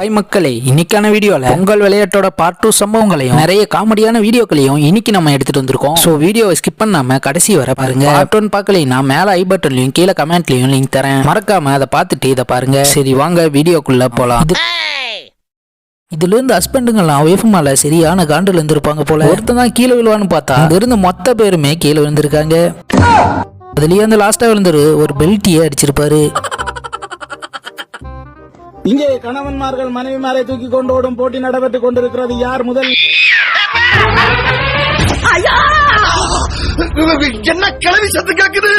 Hi மக்களே இன்னைக்கான வீடியோல பொங்கல் விளையாட்டோட பார்ட் டூ சம்பவங்களையும் நிறைய காமெடியான வீடியோக்களையும் இன்னைக்கு நம்ம எடுத்துட்டு வந்திருக்கோம். சோ வீடியோவை ஸ்கிப் பண்ணாம கடைசி வரை பாருங்க. பார்ட் ஒன் பார்க்கலைன்னா மேல ஐ பட்டன்லயும் கீழே கமெண்ட்லயும் லிங்க் தரேன். மறக்காம அதை பார்த்துட்டு இதை பாருங்க. சரி வாங்க வீடியோக்குள்ள போலாம். இது- இதுல இருந்து ஹஸ்பண்டுங்கெல்லாம் ஒய்ஃப் மேல சரியான காண்டுல இருந்திருப்பாங்க போல. ஒருத்தன் தான் கீழே விழுவான்னு பார்த்தா அங்க இருந்த மொத்த பேருமே கீழே விழுந்திருக்காங்க. அதுலயே அந்த லாஸ்டா விழுந்துரு ஒரு பெல்ட்டியே அடிச்சிருப்பாரு. இங்கே கணவன்மார்கள் மனைவிமாரை தூக்கி கொண்டு ஓடும் போட்டி நடைபெற்றுக் கொண்டிருக்கிறது. யார் முதல்? என்ன கிளவி சத்து கேக்குது?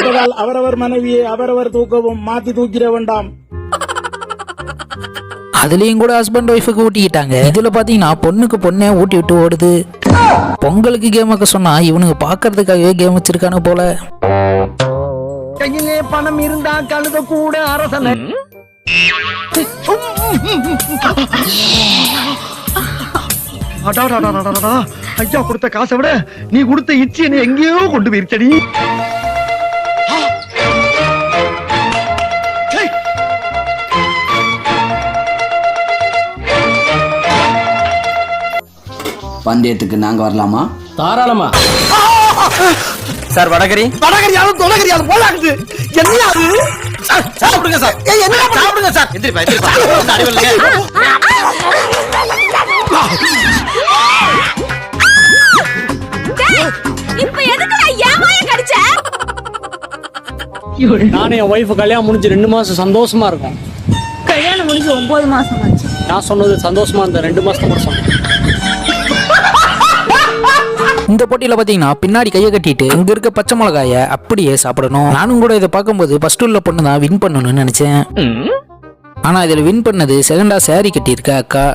அவரவர் மனைவியை அவரவர் தூக்கவும் மாத்தி தூக்கிட வேண்டாம். அதுலயும் கூட ஹஸ்பண்ட் ஒய்ஃபுக்கு ஊட்டிக்கிட்டாங்க. இதுல பாத்தீங்கன்னா பொண்ணுக்கு பொண்ணே ஊட்டி விட்டு ஓடுது. பொங்கலுக்கு கேம் வைக்க சொன்னா இவனுங்க பாக்குறதுக்காகவே கேம் வச்சிருக்கானு போல. கையிலே பணம் இருந்தா கழுத கூட அரசன. ஐயா கொடுத்த காசை விட நீ கொடுத்த இச்சி என்னை எங்கேயோ கொண்டு போயிருச்சடி. பந்தயத்துக்கு நாங்க வரலாமா? தாராளமா. சார் வடகரி. வடகரியாலும் தொலைகரியாலும் போலாக்குது. என்ன அது? சார் சாப்பிடுங்க சார். ஏய், என்ன சாப்பிடுங்க சார். எந்திரிப்பா எந்திரிப்பா. அடிவலுங்க இப்ப எதுக்குடா ஏமாய கடிச்ச? நானும் என் ஒய்ஃபு கல்யாணம் முடிஞ்சு ரெண்டு மாசம் சந்தோஷமா இருக்கும். கல்யாணம் முடிஞ்சு ஒன்பது மாசம் ஆச்சு. நான் சொன்னது சந்தோஷமா இருந்த ரெண்டு மாசத்துக்கு சொன்னேன். இந்த போட்டியில பாத்தீங்கன்னா பின்னாடி கையை கட்டிட்டு அங்க இருக்க பச்சை மிளகாய அப்படியே சாப்பிடணும். நானும் கூட இதை பார்க்கும்போது ஃபர்ஸ்ட் உள்ள பொண்ணு தான் வின் பண்ணணும்னு நினைச்சேன். ஆனா இதுல வின் பண்ணது செகண்டா சாரி கட்டியிருக்க அக்கா.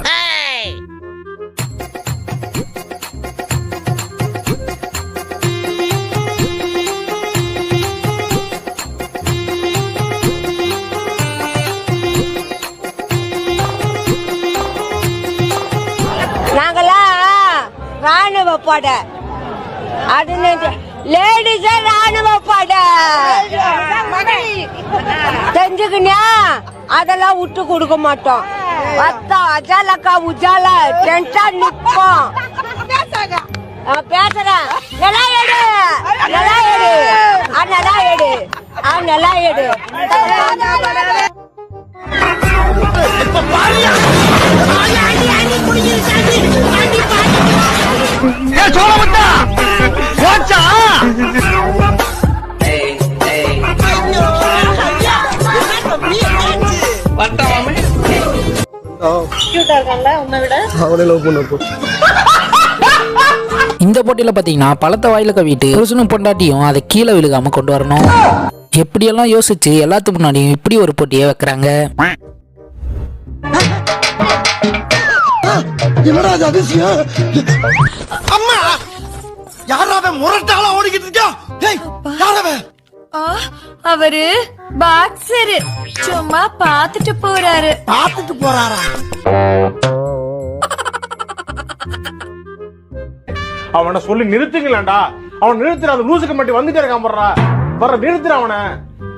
நாங்களா ராணுவ படை. அது லேடிஸ் ராணுவ படை தெரிஞ்சுக்கினியா அதெல்லாம் விட்டு கொடுக்க மாட்டோம் வத்தா அஜாலக்கா உஜால டென்ஷா நிப்போம் பேசுறேன் நல்லா எடு நல்லா எடு ஆ நல்லா எடு ஆ நல்லா எடு சோழ இந்த போட்டியில பாத்தீங்கன்னா பழத்தை வாயில கவிட்டு புருஷனும் பொண்டாட்டியும் அதை கீழே விழுகாம கொண்டு வரணும். எப்படியெல்லாம் யோசிச்சு எல்லாத்துக்கு முன்னாடியும் இப்படி ஒரு போட்டியை வைக்கிறாங்க. அம்மா! ஓடிக்கிட்டு இருக்கா? அவரு? பாக்ஸரு சும்மா பாத்துட்டு போறாரு பாத்துட்டு போறாரா அவனை சொல்லி நிறுத்துங்களேன்டா அவன் நிறுத்துற அந்த லூசுக்கு மட்டும் வந்துட்டே இருக்கான் போடுறா வர்ற நிறுத்துற அவனை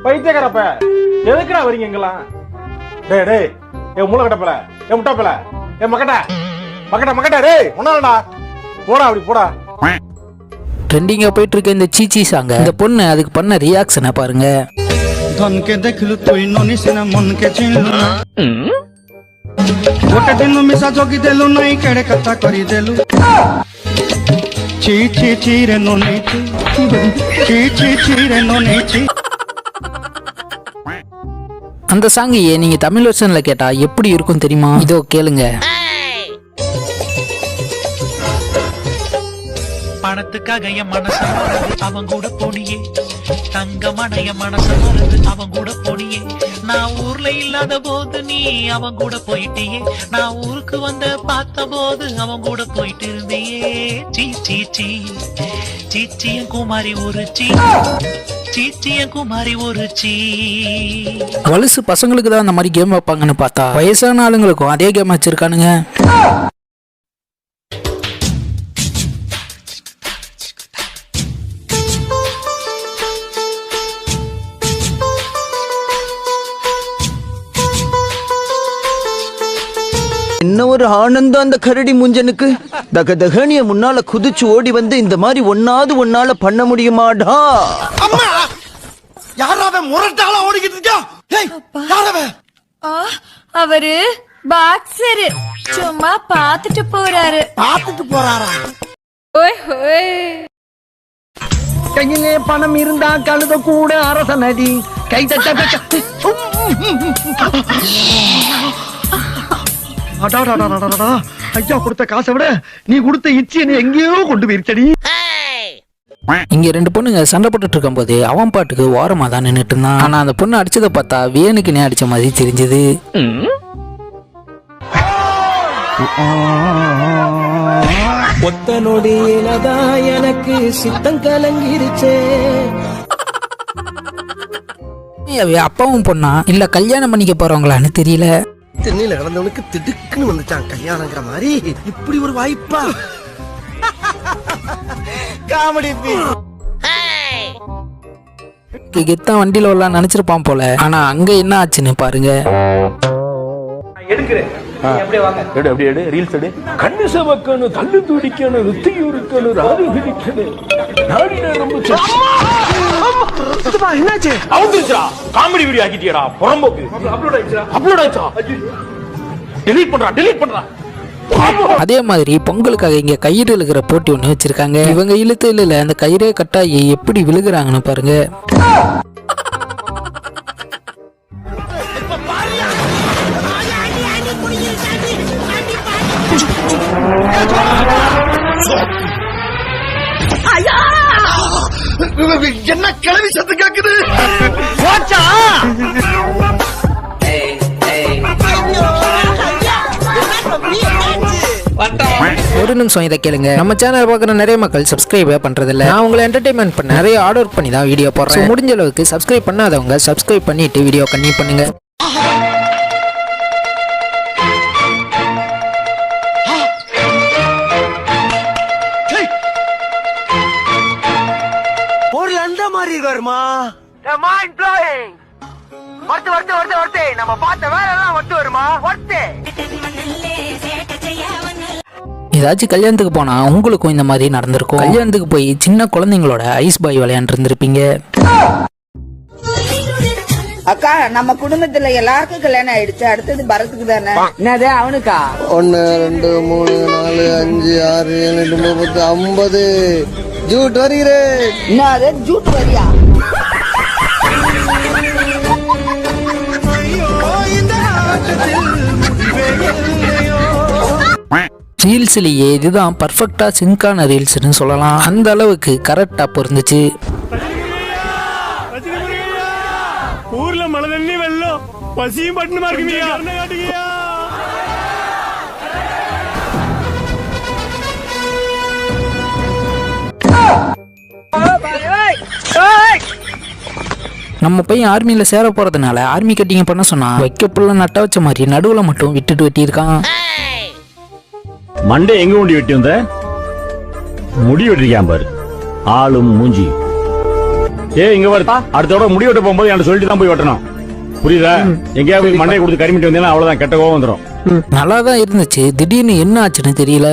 பைத்தியக்காரப்ப எதுக்குடா வரீங்க எங்கெல்லாம் டேய் டேய் ஏ மூளை கட்டப்பல ஏ முட்டாப்பல ஏ மக்கட்ட மக்கட்ட மக்கட்ட டேய் ஒன்னாலடா போடா அப்படி போடா ட்ரெண்டிங்கா போயிட்டு இருக்க இந்த சீச்சி சாங்க இந்த பொண்ணு அதுக்கு பண்ண ரியாக்ஷனை பாருங்க ধনকে দেখলু তুই ননি সিনা মনকে চিনলু না গোটে দিন মিশা জগি দেলু নাই কেড়ে কথা করি দেলু ছি ছি ছি রে ননি ছি ছি ছি ছি রে ননি ছি அந்த சாங்கையே நீங்க தமிழ் வெர்ஷன்ல கேட்டா எப்படி இருக்கும் தெரியுமா இதோ கேளுங்க பணத்துக்காக என் மனச மறந்து அவன் கூட போனியே தங்கமான என் மனச மறந்து அவன் கூட போனியே நான் ஊர்ல இல்லாத போது நீ அவன் கூட போயிட்டியே. நான் ஊருக்கு வந்த பார்த்த போது அவன் கூட போயிட்டு இருந்தியே. சீ சீ சீ. குமாரி ஒரு சீ. சீச்சிய குமாரி ஒரு சீ. வலுசு பசங்களுக்கு தான் அந்த மாதிரி கேம் வைப்பாங்கன்னு பார்த்தா வயசான ஆளுங்களுக்கும் அதே கேம் வச்சிருக்கானுங்க. ஒரு ஆனந்தம் அந்த கரடி முஞ்சனுக்கு. தக தகனிய முன்னால குதிச்சு ஓடி வந்து இந்த மாதிரி ஒன்னாவது ஒன்னால பண்ண முடியுமாடா? அம்மா! யாராவ முரட்டாளா ஓடிக்கிட்டு இருக்கா? ஏய் யாராவ ஆ, அவரு பாக்ஸரு சும்மா பாத்துட்டு போறாரு. பாத்துட்டு போறாரா? ஓய் கையிலே பணம் இருந்தா கழுத கூட அரச நடி கை தட்ட. அடாடாடாடாடா ஐயா கொடுத்த காசை விட நீ கொடுத்த இச்சி என்னை எங்கேயோ கொண்டு போயிருச்சடி. இங்க ரெண்டு பொண்ணுங்க சண்டை போட்டுட்டு இருக்கும்போது அவன் பாட்டுக்கு ஓரமா தான் நின்னுட்டு இருந்தான். ஆனா அந்த பொண்ணு அடிச்சதை பார்த்தா வேணுக்குனே அடிச்ச மாதிரி தெரிஞ்சது. ஒத்த நொடியிலதான் எனக்கு சித்தம் கலங்கிருச்சே. அப்பாவும் பொண்ணா? இல்ல கல்யாணம் பண்ணிக்க போறவங்களான்னு தெரியல. தென்னையில கிடந்தவனுக்கு திடுக்குன்னு வந்துச்சான் கல்யாணங்கிற மாதிரி. இப்படி ஒரு வாய்ப்பா? காமெடி கெத்தா வண்டியில வரலாம் நினைச்சிருப்பான் போல. ஆனா அங்க என்ன ஆச்சுன்னு பாருங்க. எடு அப்படி எடு ரீல்ஸ் எடு. கண்ணு சமக்கணும் கல்லு துடிக்கணும் ருத்தி இருக்கணும் ராது பிடிக்கணும் ரொம்ப என்னாச்சு அவுந்துருச்சுடா காமெடி வீடியோ ஆக்கிட்டியடா. புறம்போக்கு. அப்லோட் ஆயிடுச்சா? அப்லோட் ஆயிடுச்சா டெலீட் பண்றா டெலீட் பண்றா. அதே மாதிரி பொங்கலுக்காக இங்க கயிறு இழுக்கிற போட்டி ஒண்ணு வச்சிருக்காங்க. இவங்க இழுத்து இல்ல அந்த கயிறே கட்டாயி எப்படி விழுகுறாங்கன்னு பாருங்க. என்ன கிளவி சத்து கேக்குது? போச்சா? ஒரு நிமிஷம் இதை கேளுங்க. நம்ம சேனல் பார்க்குற நிறைய மக்கள் சப்ஸ்கிரைபே பண்றதில்ல. நான் உங்களை என்டர்டைன்மெண்ட் பண்ண நிறைய ஆர்டர் பண்ணி தான் வீடியோ போடுறேன் முடிஞ்ச அளவுக்கு சப்ஸ்கிரைப் பண்ணாதவங்க சப்ஸ்கிரைப் பண்ணிட்டு வீடியோ கன்னியூ பண்ணுங்க. மாதிரி இருக்காருமா மைண்ட் ப்ளோயிங் ஒருத்து ஒருத்து ஒருத்து ஒருத்து நம்ம பார்த்த வேலை எல்லாம் ஒத்து வருமா? ஒருத்து ஏதாச்சும் கல்யாணத்துக்கு போனா உங்களுக்கும் இந்த மாதிரி நடந்திருக்கும். கல்யாணத்துக்கு போய் சின்ன குழந்தைங்களோட ஐஸ் பாய் விளையாண்டு இருந்திருப்பீங்க. அக்கா நம்ம குடும்பத்துல எல்லாருக்கும் கல்யாணம் ஆயிடுச்சு. அடுத்தது பரத்துக்கு தானே. என்னது அவனுக்கா? ஒன்னு ரெண்டு மூணு நாலு அஞ்சு ஆறு ஏழு எட்டு ஒன்பது. ஐம்பது ஜூட் வருகிறேன் ஜூட் வரியா? ரீல்ஸ்லயே இதுதான் பர்ஃபெக்டா சிங்கான ரீல்ஸ்னு சொல்லலாம். அந்த அளவுக்கு கரெக்டா பொருந்துச்சு. ஊர்ல மழை தண்ணி வெள்ளம். பசியும் பட்டுமா இருக்குமியா? நம்ம பையன் ஆர்மியில சேர போறதுனால ஆர்மி கட்டிங்க பண்ண சொன்னா வைக்க புள்ள நட்ட வச்ச மாதிரி நடுவுல மட்டும் விட்டுட்டு வெட்டியிருக்கான். மண்டே எங்க ஊண்டி வெட்டி வந்த? முடி வெட்டிருக்கான் பாரு. ஆளும் மூஞ்சி. ஏ இங்க வரு அடுத்த தடவை முடி வெட்ட போகும்போது என்கிட்ட சொல்லிட்டு தான் போய் வெட்டணும். புரியுதா? எங்கேயாவது போய் மண்டையை கொடுத்து கரிமிட்டு வந்தீங்கன்னா அவ்வளவுதான் கெட்ட கோவம் வந்துடும் நல்லா தான் இருந்துச்சு. திடீர்னு என்ன ஆச்சுன்னு தெரியல.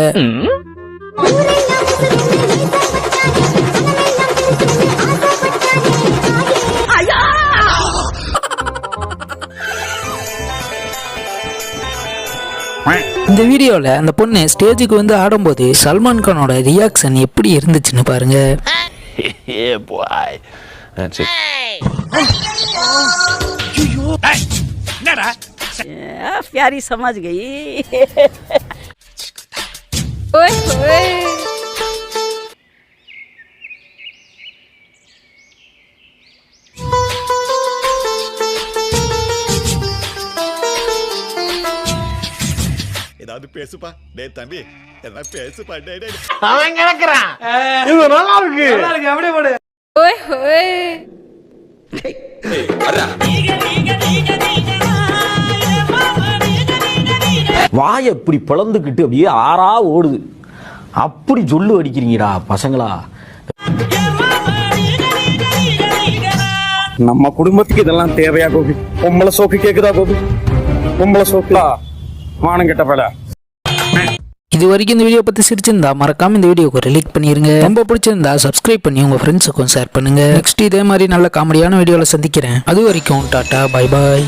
இந்த வீடியோல அந்த பொண்ணு ஸ்டேஜுக்கு வந்து ஆடும்போது சல்மான் கானோட ரியாக்ஷன் எப்படி இருந்துச்சுன்னு பாருங்க प्यारी समझ गई ஓய் ஹோய் ஏதாவது பேசுப்பா. டே தம்பி ஏதாவது பேசுப்பா. டே டே அவன் கிடக்குறான் இது நல்லா இருக்கு. ஓய் ஹோய் வாய் இப்படி பிளந்துக்கிட்டு அப்படியே ஆறா ஓடுது. அப்படி சொல்லு அடிக்கிறீங்கடா பசங்களா. நம்ம குடும்பத்துக்கு இதெல்லாம் தேவையா கோபி? பொம்பளை சோக்கு கேக்குதா கோபி? பொம்பளை சோக்கா மானம் கெட்ட பல. இது வரைக்கும் இந்த வீடியோ பத்தி சிரிச்சிருந்தா மறக்காம இந்த வீடியோக்கு ஒரு லைக் பண்ணிருங்க. ரொம்ப பிடிச்சிருந்தா சப்ஸ்கிரைப் பண்ணி உங்க ஃப்ரெண்ட்ஸுக்கும் ஷேர் பண்ணுங்க. நெக்ஸ்ட் இதே மாதிரி நல்ல காமெடியான வீடியோல சந்திக்கிறேன். அது வரைக்கும் டாடா பை பாய்